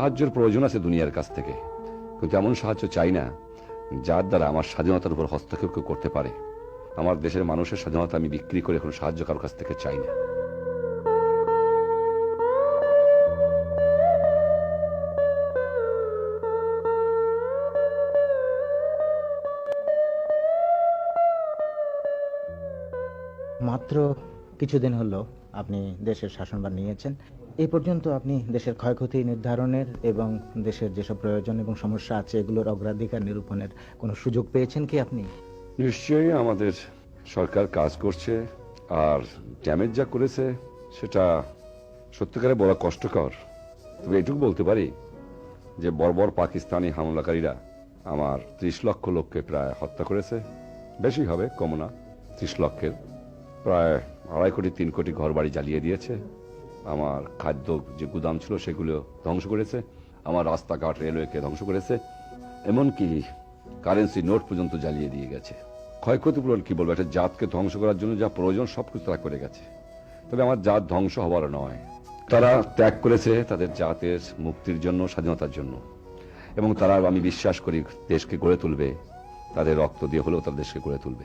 সাহায্যের প্রয়োজন আছে দুনিয়ার কাছ থেকে। কিন্তু এমন সাহায্য চাই না, যার দ্বারা আমার স্বাধীনতার উপর হস্তক্ষেপ কেউ করতে পারে। আমার দেশের মানুষের স্বাধীনতা আমি বিক্রি করে কোনো সাহায্য কারোর কাছ থেকে চাই না। মাত্র কিছুদিন হলো আপনি দেশের শাসনভার নিয়েছেন। এই পর্যন্ত আপনি দেশের ক্ষয়ক্ষতি নির্ধারণের এবং দেশের যেসব প্রয়োজন এবং সমস্যা আছে, এগুলোর অগ্রাধিকার নিরূপণের কোনো সুযোগ পেয়েছেন কি আপনি? নিশ্চয়ই আমাদের সরকার কাজ করছে আর ড্যামেজ যা করেছে সেটা সত্যিকারে বলা কষ্টকর। তবে এটুকু বলতে পারি যে বর্বর পাকিস্তানি হামলাকারীরা আমার ত্রিশ লক্ষ লোককে প্রায় হত্যা করেছে। বেশি হবে কম না। ত্রিশ লক্ষের প্রায় আড়াই কোটি, তিন কোটি ঘর বাড়ি জ্বালিয়ে দিয়েছে। আমার খাদ্য যে গুদাম ছিল সেগুলো ধ্বংস করেছে। আমার রাস্তাঘাট, রেলওয়েকে ধ্বংস করেছে। এমনকি কারেন্সি নোট পর্যন্ত জ্বালিয়ে দিয়ে গেছে। ক্ষয়ক্ষতিপূরণ কি বলব? একটা জাতকে ধ্বংস করার জন্য যা প্রয়োজন, সবকিছু তারা করে গেছে। তবে আমার জাত ধ্বংস হবার নয়। তারা ত্যাগ করেছে তাদের জাতের মুক্তির জন্য, স্বাধীনতার জন্য। এবং তারা, আমি বিশ্বাস করি, দেশকে গড়ে তুলবে। তাদের রক্ত দিয়ে হলেও তাদের দেশকে গড়ে তুলবে।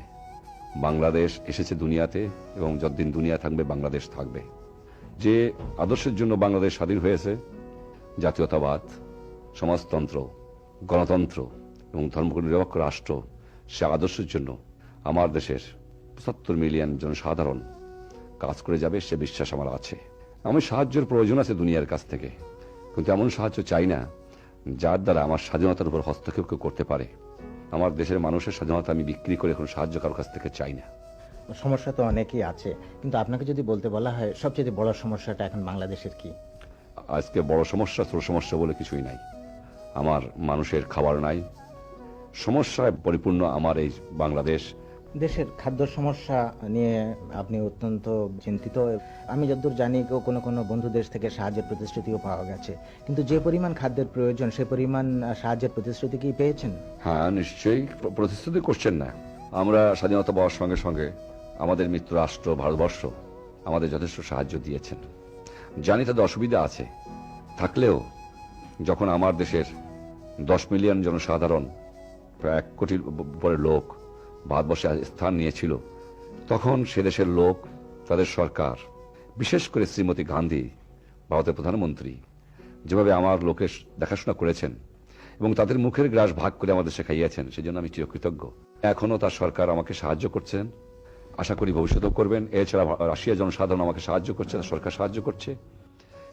বাংলাদেশ এসেছে দুনিয়াতে এবং যতদিন দুনিয়া থাকবে, বাংলাদেশ থাকবে। যে আদর্শের জন্য বাংলাদেশ স্বাধীন হয়েছে, জাতীয়তাবাদ, সমাজতন্ত্র, গণতন্ত্র এবং ধর্মনিরপেক্ষ রাষ্ট্র, সে আদর্শের জন্য আমার দেশের পঁচাত্তর মিলিয়ন জনসাধারণ কাজ করে যাবে, সে বিশ্বাস আমার আছে। আমি সাহায্যের প্রয়োজন আছে দুনিয়ার কাছ থেকে, কিন্তু এমন সাহায্য চাই না যার দ্বারা আমার স্বাধীনতার উপর হস্তক্ষেপ করতে পারে। আমার দেশের মানুষের স্বাধীনতা আমি বিক্রি করে এখন সাহায্য কারোর কাছ থেকে চাই না। সমস্যা তো অনেকই আছে কিন্তু আপনাকে যদি বলতে বলা হয় সবচেয়ে বড় সমস্যাটা এখন বাংলাদেশের কি? আজকে বড় সমস্যা ছোট সমস্যা বলে কিছুই নাই। আমার মানুষের খাবার নাই। সমস্যায় পরিপূর্ণ আমার এই বাংলাদেশ। দেশের খাদ্য সমস্যা নিয়ে আপনি অত্যন্ত চিন্তিত। আমি যতদূর জানি কেউ কোনো কোনো বন্ধু দেশ থেকে সাহায্যের প্রতিশ্রুতিও পাওয়া গেছে। কিন্তু যে পরিমাণ খাদ্যের প্রয়োজন সে পরিমাণ সাহায্যের প্রতিশ্রুতি কি পেয়েছেন? হ্যাঁ নিশ্চয়ই। প্রতিশ্রুতি করছেন না। আমরা স্বাধীনতা পাওয়ার সঙ্গে সঙ্গে আমাদের মিত্র রাষ্ট্র, ভারতবর্ষ আমাদের যথেষ্ট সাহায্য দিয়েছেন। জানি তাদের অসুবিধা আছে। থাকলেও যখন আমার দেশের দশ মিলিয়ন জনসাধারণ, প্রায় এক কোটির উপরে লোক ভারতবর্ষে স্থান নিয়েছিল, তখন সে দেশের লোক, তাদের সরকার, বিশেষ করে শ্রীমতী গান্ধী, ভারতের প্রধানমন্ত্রী, যেভাবে আমার লোকের দেখাশোনা করেছেন এবং তাদের মুখের গ্রাস ভাগ করে আমাদের শেখাইয়াছেন, সেজন্য আমি চিরকৃতজ্ঞ। এখনও তার সরকার আমাকে সাহায্য করছেন। আশা করি ভবিষ্যতেও করবেন। এছাড়া রাশিয়া জনসাধারণ আমাকে সাহায্য করছে সরকার সাহায্য করছে।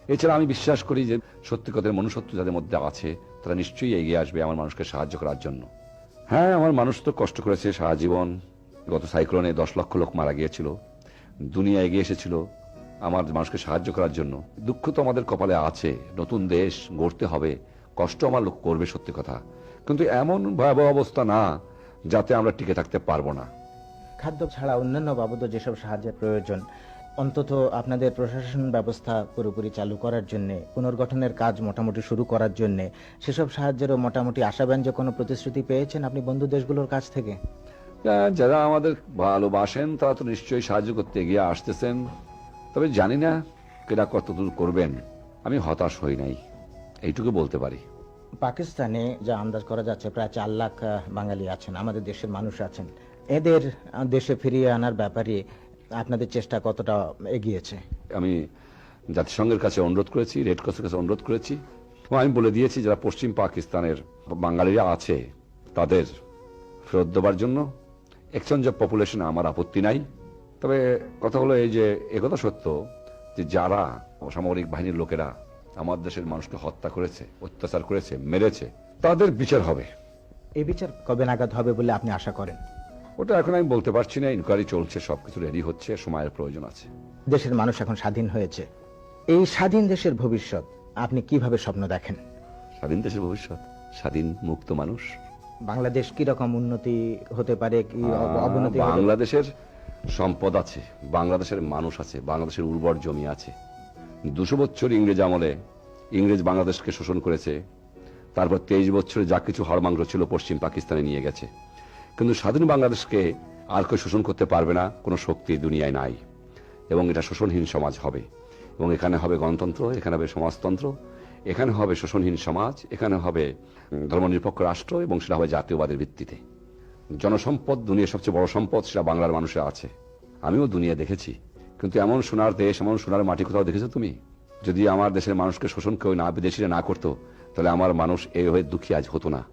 এছাড়া আমি বিশ্বাস করি যে সত্যি কথার মনুষ্যত্ব যাদের মধ্যে আছে, তারা নিশ্চয়ই এগিয়ে আসবে আমার মানুষকে সাহায্য করার জন্য। হ্যাঁ আমার মানুষ তো কষ্ট করেছে সারা জীবন। গত সাইক্লোনে দশ লক্ষ লোক মারা গিয়েছিল। দুনিয়া এগিয়ে এসেছিল আমার মানুষকে সাহায্য করার জন্য। দুঃখ তো আমাদের কপালে আছে। নতুন দেশ গড়তে হবে। কষ্ট আমার লোক করবে সত্যি কথা। কিন্তু এমন ভয়াবহ অবস্থা না যাতে আমরা টিকে থাকতে পারব না। খাদ্য ছাড়া অন্যান্য বাবদ যেসব সাহায্যের প্রয়োজন অন্তত আপনাদের প্রশাসন ব্যবস্থা পুরোপুরি চালু করার জন্য পুনর্গঠনের কাজ মোটামুটি শুরু করার জন্য সেসব সাহায্যেরও মোটামুটি আশাব্যঞ্জক কোনো প্রতিশ্রুতি পেয়েছেন আপনি বন্ধু দেশগুলোর কাছ থেকে? হ্যাঁ, যারা আমাদের ভালোবাসেন তারা তো নিশ্চয়ই সাহায্য করতে এগিয়ে আসতেছেন। তবে জানি না কেনা কতদূর করবেন। আমি হতাশ হই নাই। এইটুকু বলতে পারি। পাকিস্তানে যা আন্দাজ করা যাচ্ছে, প্রায় চার লাখ বাঙালি আছেন, আমাদের দেশের মানুষ আছেন। এদের দেশে ফিরিয়ে আনার ব্যাপারে আপনাদের চেষ্টা কতটা এগিয়েছে? আমি জাতিসংঘের কাছে অনুরোধ করেছি রেড ক্রসের কাছে অনুরোধ করেছি। আমি বলে দিয়েছি, যারা পশ্চিম পাকিস্তানের বাঙালিরা আছে, তাদের ফেরত দেওয়ার জন্য এক্সচেঞ্জ অফ পপুলেশন আমার আপত্তি নাই। তবে কথা হলো এই যে, একথা সত্য যে যারা অসামরিক বাহিনীর লোকেরা আমার দেশের মানুষকে হত্যা করেছে অত্যাচার করেছে মেরেছে তাদের বিচার হবে। এই বিচার কবে নাগাদ হবে বলে আপনি আশা করেন? ওটা এখন আমি বলতে পারছি না ইনকোয়ারি চলছে সবকিছু রেডি হচ্ছে সময়ের প্রয়োজন আছে। দেশের মানুষ এখন স্বাধীন হয়েছে। এই স্বাধীন দেশের ভবিষ্যৎ আপনি কীভাবে স্বপ্ন দেখেন? স্বাধীন দেশের ভবিষ্যৎ? স্বাধীন মুক্ত মানুষ? বাংলাদেশ কি রকম উন্নতি হতে পারে কি অবনতি বাংলাদেশের সম্পদ আছে বাংলাদেশের মানুষ আছে বাংলাদেশের উর্বর জমি আছে দুশো বছর ইংরেজ আমলে ইংরেজ বাংলাদেশকে শোষণ করেছে। তারপর তেইশ বছরে যা কিছু হাড়মাংস ছিল পশ্চিম পাকিস্তানে নিয়ে গেছে। কিন্তু স্বাধীন বাংলাদেশকে আর কেউ শোষণ করতে পারবে না, কোনো শক্তি দুনিয়ায় নাই। এবং এটা শোষণহীন সমাজ হবে। এবং এখানে হবে গণতন্ত্র, এখানে হবে সমাজতন্ত্র, এখানে হবে শোষণহীন সমাজ, এখানে হবে ধর্মনিরপেক্ষ রাষ্ট্র এবং সেটা হবে জাতীয়বাদের ভিত্তিতে। জনসম্পদ, দুনিয়ার সবচেয়ে বড় সম্পদ, সেটা বাংলার মানুষের আছে। আমিও দুনিয়া দেখেছি। কিন্তু এমন সোনার দেশ, এমন সোনার মাটি কোথাও দেখেছ তুমি? যদি আমার দেশের মানুষকে শোষণ কেউ না, বিদেশিরা না করতো, তাহলে আমার মানুষ এই হয়ে দুঃখী আজ হতো না।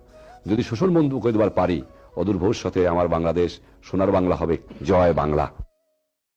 যদি শোষণ বন্ধু করে দেবার পারি, অদূর ভবিষ্যতে আমার বাংলাদেশ, সোনার বাংলা হবে, জয় বাংলা।